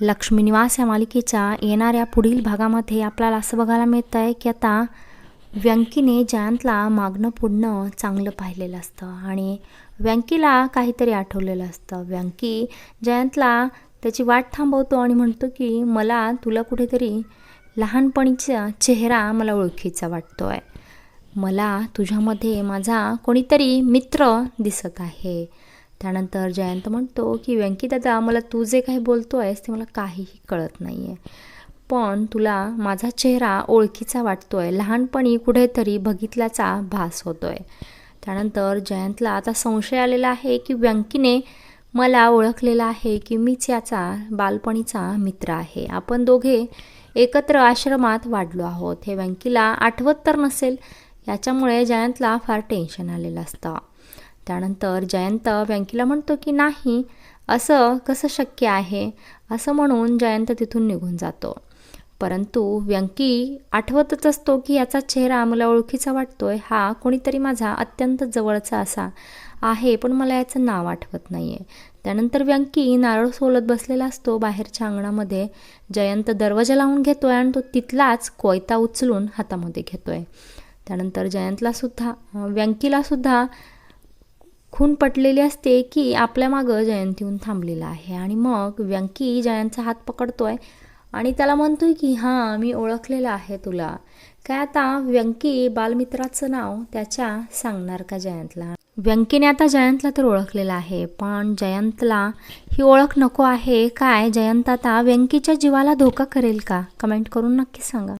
लक्ष्मी निवास या मालिकेच्या येणाऱ्या पुढील भागामध्ये आपल्याला असं बघायला मिळतं आहे की आता व्यंकीने जयंतला मागणं पुढणं चांगलं पाहिलेलं असतं आणि व्यंकीला काहीतरी आठवलेलं असतं. व्यंकी जयंतला त्याची वाट थांबवतो आणि म्हणतो की मला तुला कुठेतरी लहानपणीचा चेहरा मला ओळखीचा वाटतो आहे मला तुझ्यामध्ये माझा कोणीतरी मित्र दिसत आहे. त्यानंतर जयंत म्हणतो की व्यंकी दादा मला तू जे काही बोलतो आहेस ते मला काहीही कळत नाही आहे पण तुला माझा चेहरा ओळखीचा वाटतो आहे लहानपणी कुठेतरी बघितल्याचा भास होतो आहे त्यानंतर जयंतला आता संशय आलेला आहे की व्यंकीने मला ओळखलेला आहे की मीच याचा बालपणीचा मित्र आहे. आपण दोघे एकत्र आश्रमात वाढलो आहोत. हे व्यंकीला आठवत तर नसेल. याच्यामुळे जयंतला फार टेन्शन आलेलं असतं. त्यानंतर जयंत व्यंकीला म्हणतो की नाही असं कसं शक्य आहे? असं म्हणून जयंत तिथून निघून जातो. परंतु व्यंकी आठवतच असतो की याचा चेहरा मला ओळखीचा वाटतोय. हा कोणीतरी माझा अत्यंत जवळचा असा आहे पण मला याचं नाव आठवत नाही आहे त्यानंतर व्यंकी नारळ सोलत बसलेला असतो बाहेरच्या अंगणामध्ये. जयंत दरवाजा लावून घेतोय आणि तो तिथलाच कोयता उचलून हातामध्ये घेतोय. त्यानंतर जयंतला सुद्धा व्यंकीला सुद्धा खून पटलेली असते की आपल्या मागं जयंत येऊन थांबलेला आहे. आणि मग व्यंकी जयंतचा हात पकडतोय आणि त्याला म्हणतोय की हां मी ओळखलेलं आहे तुला. काय आता व्यंकी बालमित्राचं नाव त्याच्या सांगणार का जयंतला? व्यंकीने आता जयंतला तर ओळखलेलं आहे पण जयंतला ही ओळख नको आहे. काय? जयंत आता व्यंकीच्या जीवाला धोका करेल का? कमेंट करून नक्की सांगा.